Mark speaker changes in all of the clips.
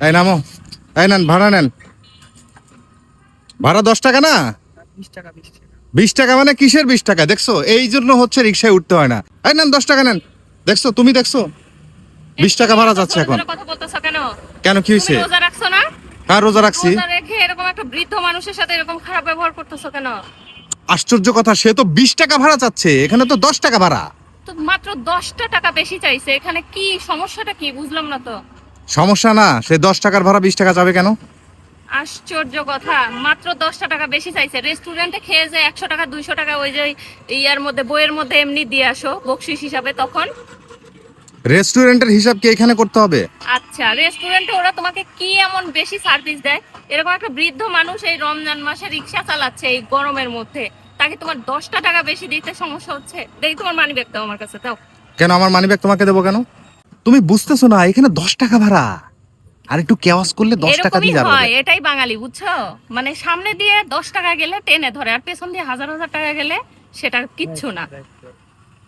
Speaker 1: এই নামো। এই নেন ভাড়া নেন। ভাড়া দশ টাকা না?
Speaker 2: বিশ টাকা
Speaker 1: মানে কিসের বিশ টাকা? দেখছ এই জন্য হচ্ছে রিক্সায় উঠতে হয় না। এই নেন দশ টাকা নেন। দেখছ তুমি দেখছ? বিশ টাকা ভাড়া যাচ্ছে এখন।
Speaker 3: কেন?
Speaker 1: কি হয়েছে? হ্যাঁ রোজা রাখছি
Speaker 3: এরকম একটা বৃদ্ধ মানুষের সাথে এরকম খারাপ ব্যবহার করতেছো কেন?
Speaker 1: আশ্চর্য কথা সে তো বিশ টাকা ভাড়া চাচ্ছে এখানে তো দশ টাকা ভাড়া।
Speaker 3: তো মাত্র দশটা টাকা বেশি চাইছে এখানে কি সমস্যাটা কি? বুঝলাম না তো।
Speaker 1: সমস্যা না? সে দশ টাকার ভাড়া বিশ টাকা যাবে কেন?
Speaker 3: আশ্চর্য কথা। মাত্র দশটা টাকা বেশি চাইছে। রেস্টুরেন্টে খেয়ে যে একশো টাকা দুইশো টাকা ওই যে ইয়ার মধ্যে বইয়ের মধ্যে এমনি দিয়ে আসো বকশিস হিসাবে তখন।
Speaker 1: রেস্টুরেন্টের হিসাব কি এখানে করতে হবে?
Speaker 3: আচ্ছা রেস্টুরেন্টে ওরা তোমাকে কি এমন বেশি সার্ভিস দেয়? এরকম একটা বৃদ্ধ মানুষ এই রমজান মাসে রিক্সা চালাচ্ছে এই গরমের মধ্যে। তাকে তোমার দশটা টাকা বেশি দিতে সমস্যা হচ্ছে? দেখি তোমার মানি ব্যাগ দাও আমার কাছে দাও।
Speaker 1: কেন আমার মানি ব্যাগ তোমাকে দেবো কেন? তুমি বুঝতেছো না এখানে দশ টাকা ভাড়া। আর একটু কেওয়াস করলে দশ টাকা দিয়ে যাবে
Speaker 3: হয় এটাই বাঙালি বুঝছ? মানে সামনে দিয়ে দশ টাকা গেলে টেনে ধরে আর পেছন দিয়ে হাজার হাজার টাকা গেলে সেটা কিচ্ছু না।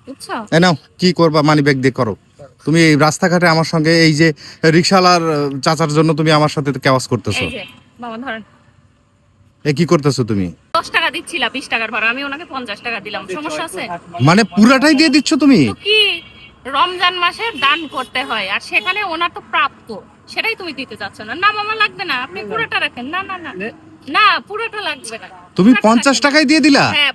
Speaker 3: বুঝছ?
Speaker 1: নাও কি করবা মানি ব্যাগ দিয়ে করো। তুমি এই রাস্তাঘাটে আমার সঙ্গে এই যে রিক্সাওয়ালার চাচার জন্য তুমি আমার সাথে কেওয়াজ করতেছো।
Speaker 3: এই যে বাবা ধরেন।
Speaker 1: এ কি করতেছো তুমি?
Speaker 3: দশ টাকা দিচ্ছিলা বিশ টাকার ভাড়া আমি ওনাকে পঞ্চাশ টাকা দিলাম সমস্যা আছে?
Speaker 1: মানে পুরাটাই দিয়ে দিচ্ছ তুমি?
Speaker 3: কি? রমজান মাসে দান করতে হয় আর সেখানে ওনার তো প্রাপ্ত। সেটাই তুমি দিতে চাচ্ছ না। না মামা লাগবে না। আপনি পুরোটা রাখেন। না না না। না। পুরোটা লাগবে না।
Speaker 1: তুমি পঞ্চাশ। টাকায় দিয়ে দিলা?
Speaker 3: হ্যাঁ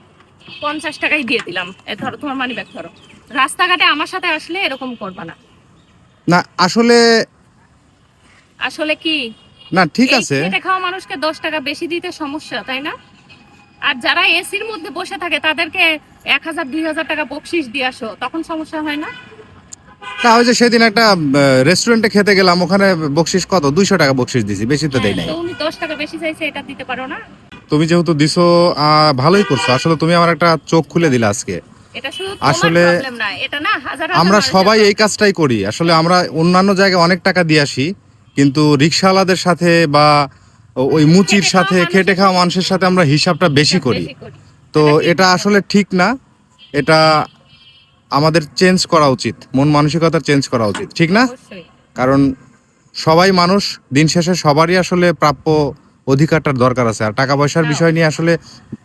Speaker 3: পঞ্চাশ টাকাই দিয়ে দিলাম। এ ধরো তোমার মানি ব্যাগ ধরো। রাস্তাঘাটে আমার সাথে আসলে এরকম করবা না।
Speaker 1: না আসলে
Speaker 3: আসলে কি?
Speaker 1: না ঠিক আছে।
Speaker 3: খেটে খাওয়া মানুষকে দশ টাকা বেশি দিতে সমস্যা তাই না? আর যারা এসির মধ্যে বসে থাকে তাদেরকে এক হাজার দুই হাজার টাকা বকশিস দিয়ে আসো তখন সমস্যা হয় না?
Speaker 1: তা ওই যে সেদিন একটা রেস্টুরেন্টে খেতে গেলাম ওখানে বকশিস কত? দুইশো টাকা বকশিস দিছি বেশি তো নাই
Speaker 3: হ্যাঁ, তো উনি দশ টাকা বেশি চাইছে এটা দিতে পারো না।
Speaker 1: তুমি যেহেতু দিছো ভালোই করছ। আসলে তুমি আমার একটা চোখ খুলে দিলা আজকে। আসলে আমরা সবাই এই কাজটাই করি। আসলে আমরা অন্যান্য জায়গায় অনেক টাকা দিয়ে আসি কিন্তু রিক্সাওয়ালাদের সাথে বা ওই মুচির সাথে খেটে খাওয়া মানুষের সাথে আমরা হিসাবটা বেশি করি। তো
Speaker 3: এটা।
Speaker 1: আসলে ঠিক না। এটা আমাদের চেঞ্জ করা উচিত। মন মানসিকতা চেঞ্জ করা উচিত ঠিক না? কারণ সবাই মানুষ দিন শেষে সবারই আসলে প্রাপ্য অধিকারটার দরকার আছে। আর টাকা পয়সার
Speaker 3: হ্যাঁ।
Speaker 1: বিষয় নিয়ে আসলে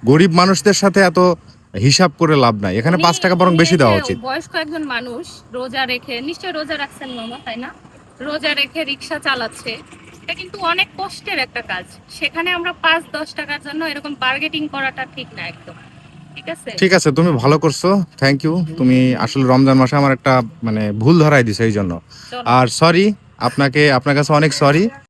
Speaker 1: গরিব মানুষদের সাথে এত হিসাব করে লাভ নাই। এখানে পাঁচ টাকা বরং বেশি দেওয়া উচিত।
Speaker 3: বয়স্ক একজন মানুষ রোজা রেখে নিশ্চয় রোজা রাখছেন মামা তাই না? রোজা রেখে রিক্সা চালাচ্ছে এটা কিন্তু অনেক কষ্টের একটা কাজ। সেখানে আমরা পাঁচ দশ টাকার জন্য এরকম বার্গেটিং করাটা ঠিক না একদম। ঠিক আছে?
Speaker 1: ঠিক আছে তুমি ভালো করছ থ্যাংক ইউ তুমি আসলে রমজান মাসে আমার একটা মানে ভুল ধরাই দিছো এই জন্য। আর সরি আপনাকে আপনার কাছে অনেক সরি